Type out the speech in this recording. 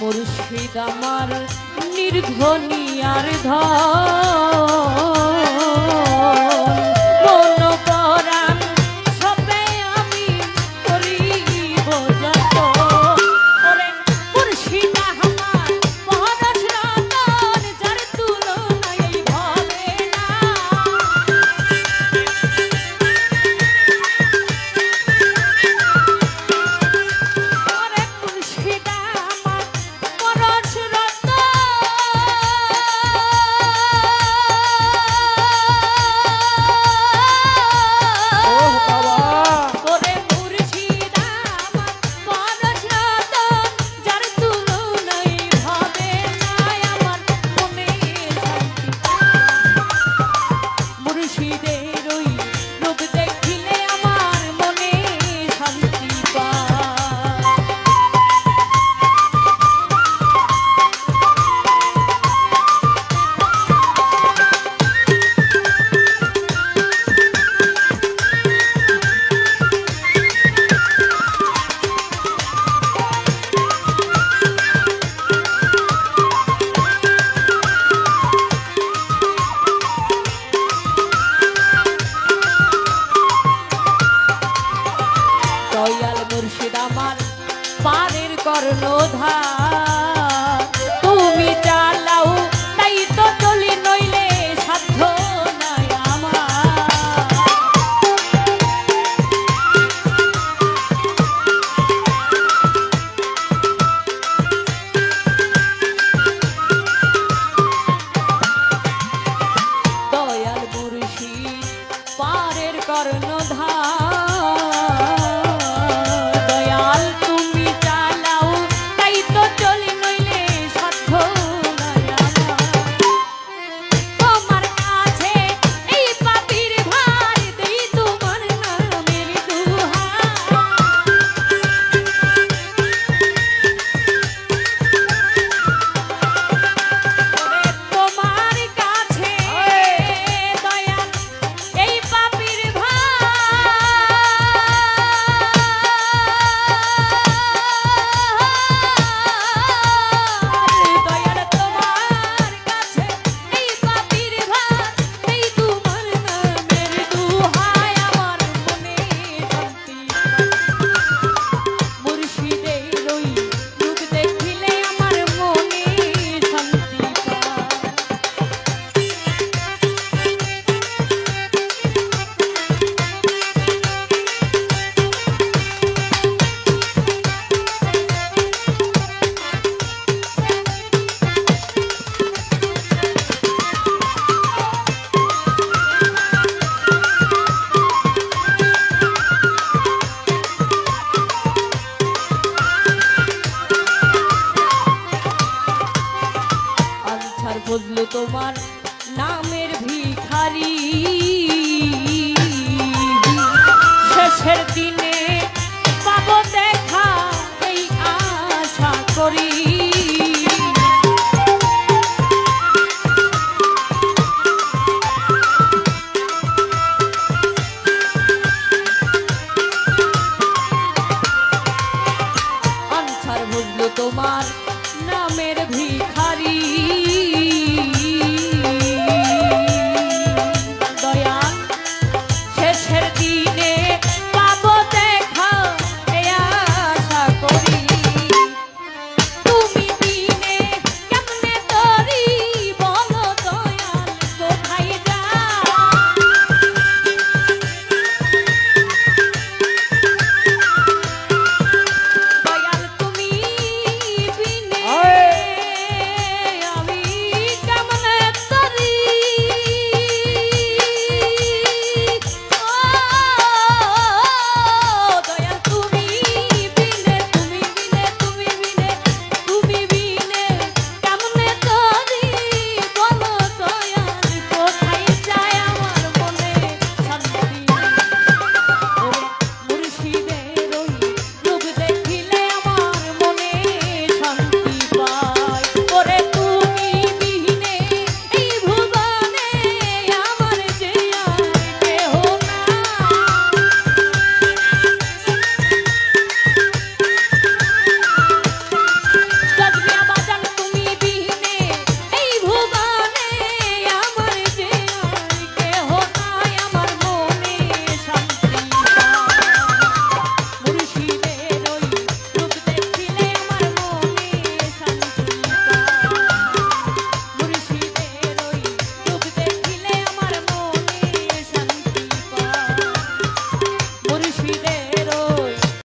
মুর্শিদ আমার নির্ধনিয়ার ধার দামার পারের কর্ণধার। তোমার নামের ভিখারি।